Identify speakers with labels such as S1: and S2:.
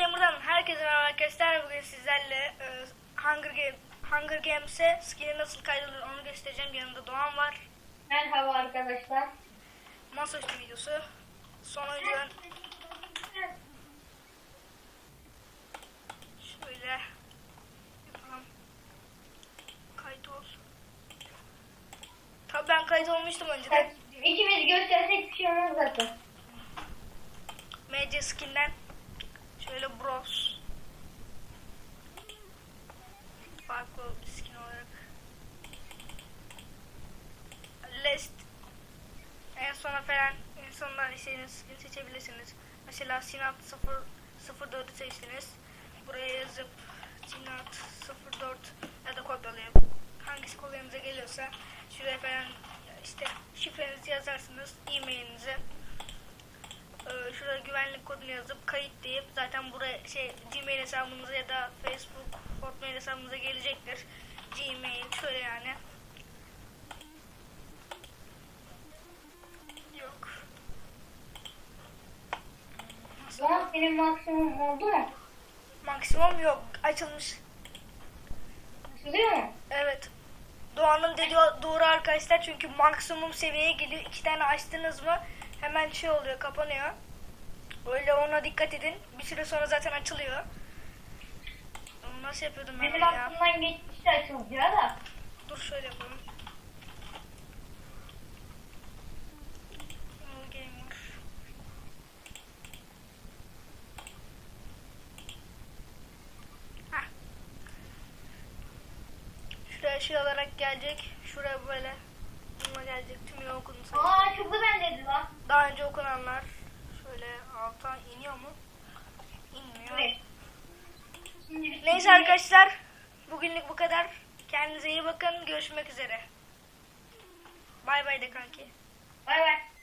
S1: Gamer'dan herkese merhaba arkadaşlar. Bugün sizlerle e, Hunger Game Hunger Games'e skin'i nasıl kaydedilir onu göstereceğim. Yanımda Doğan var.
S2: Merhaba arkadaşlar.
S1: Masaüstü videosu. Son önceden şöyle yapalım. Kayıt ol. Tabii ben kayıt olmuştum önceden.
S2: İkimiz göstersek bir şey olmaz zaten.
S1: MC skin'den şöyle bros farklı bir skin olarak. List en sona falan en sondan istediğiniz skin seçebilirsiniz. Mesela Sinat 0 04'ü seçtiniz. Buraya yazıp Sinat 04 ya da kopyalayıp hangisi kolayınıza geliyorsa şuraya falan işte şifrenizi yazarsınız güvenlik kodunu yazıp kayıt deyip zaten buraya şey Gmail hesabınıza ya da Facebook Hotmail hesabınıza gelecektir. Gmail şöyle yani. Yok.
S2: Zaman benim maksimum oldu mu?
S1: Maksimum yok. Açılmış.
S2: Açılıyor mu?
S1: Evet. Doğan'ın dediği doğru arkadaşlar çünkü maksimum seviyeye gidiyor. İki tane açtınız mı hemen şey oluyor kapanıyor. Öyle ona dikkat edin. Bir süre sonra zaten açılıyor. Nasıl yapıyordum ben
S2: Benim
S1: onu ya?
S2: aklımdan geçmişte açılıyor da.
S1: Dur şöyle yapalım. All Gamer. Hah. Şuraya şey olarak gelecek. Şuraya böyle. Bununla gelecek. Tüm yol okudum sayın.
S2: Aa açıldı bende de lan.
S1: Daha önce okunanlar. Alta iniyor mu? İnmiyor.
S2: Evet.
S1: Neyse arkadaşlar. Bugünlük bu kadar. Kendinize iyi bakın. Görüşmek üzere. Bay bay de kanki.
S2: Bay bay.